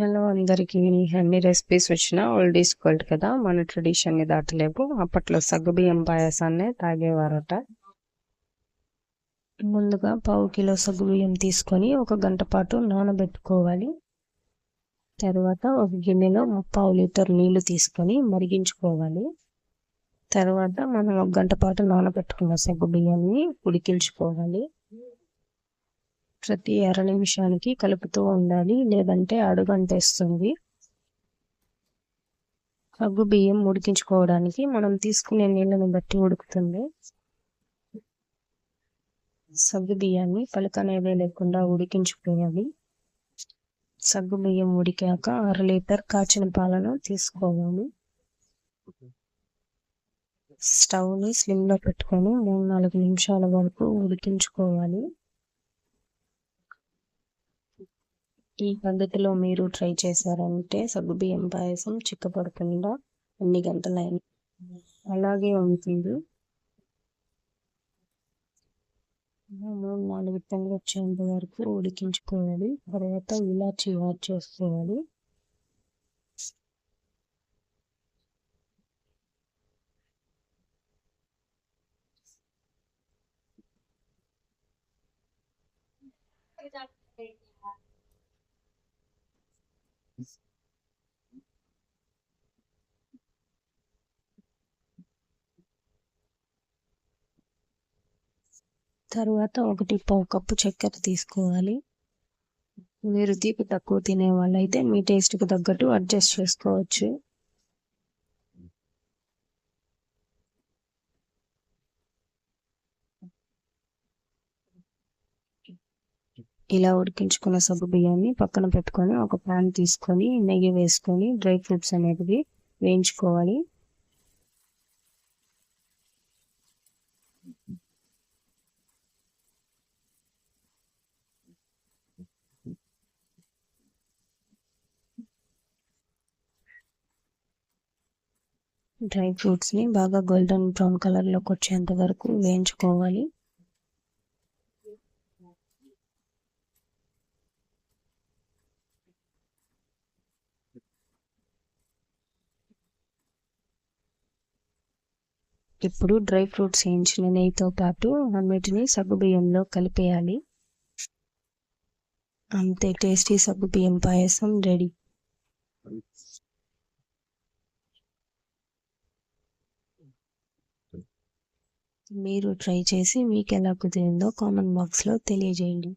Hello అందరికీ. అన్ని recipes వచ్చినా ఓల్డ్ ఈజ్ గోల్డ్ కదా? మన ట్రెడిషన్ని దాటలేవు. అప్పట్లో సగ్గుబియ్యం పాయసాన్నే తాగేవారట. ముందుగా పావు కిలో సగ్గుబియ్యం తీసుకొని ఒక గంట పాటు నానబెట్టుకోవాలి. తర్వాత ఒక గిన్నెలో పావు లీటర్ నీళ్ళు తీసుకొని మరిగించుకోవాలి. తర్వాత మనం ఒక గంట పాటు నానబెట్టుకున్న సగ్గుబియ్యాన్ని ఉడికించుకోవాలి ప్రతి అర నిమిషానికి కలుపుతూ ఉండాలి. లేదంటే అడుగంటేస్తుంది సగ్గు బియ్యం ఉడికించుకోవడానికి మనం తీసుకునే నీళ్ళని బట్టి ఉడుకుతుంది. సగ్గు బియ్యాన్ని పలుకనేదే లేకుండా ఉడికించుకోవాలి. సగ్గు బియ్యం ఉడికాక అర లీటర్ కాచిన పాలను తీసుకోవాలి. స్టవ్ని స్లిమ్లో పెట్టుకొని మూడు నాలుగు నిమిషాల వరకు ఉడికించుకోవాలి. ఈ పద్ధతిలో మీరు ట్రై చేశారంటే సగ్గుబియ్యం పాయసం చిక్కపడకుండా ఎన్ని గంటలైన అలాగే ఉంటుంది. మూడు నాలుగు టన్నులు వచ్చేంత వరకు ఉడికించుకోవాలి తర్వాత ఇలాచి యాడ్ చేసుకోవాలి. తర్వాత ఒకటి పావు కప్పు చక్కెర తీసుకోవాలి. మీరు తీపి తక్కువ తినే వాళ్ళైతే మీ టేస్ట్కి తగ్గట్టు అడ్జస్ట్ చేసుకోవచ్చు. ఇలా ఉడికించుకున్న సగ్గు బియ్యాన్ని పక్కన పెట్టుకొని ఒక ప్యాన్ తీసుకొని నెయ్యి వేసుకొని డ్రై ఫ్రూట్స్ అనేటివి వేయించుకోవాలి. డ్రై ఫ్రూట్స్ని బాగా గోల్డెన్ బ్రౌన్ కలర్లోకి వచ్చేంత వరకు వేయించుకోవాలి. ఇప్పుడు డ్రై ఫ్రూట్స్ వేయించిన నెయ్యితో పాటు అన్నిటిని సగ్గుబియ్యంలో కలిపేయాలి. అంతే టేస్టీ సగ్గుబియ్యం పాయసం రెడీ. మీరు ట్రై చేసి మీకు ఎలా కుదిరిందో కామెంట్ బాక్స్లో తెలియజేయండి.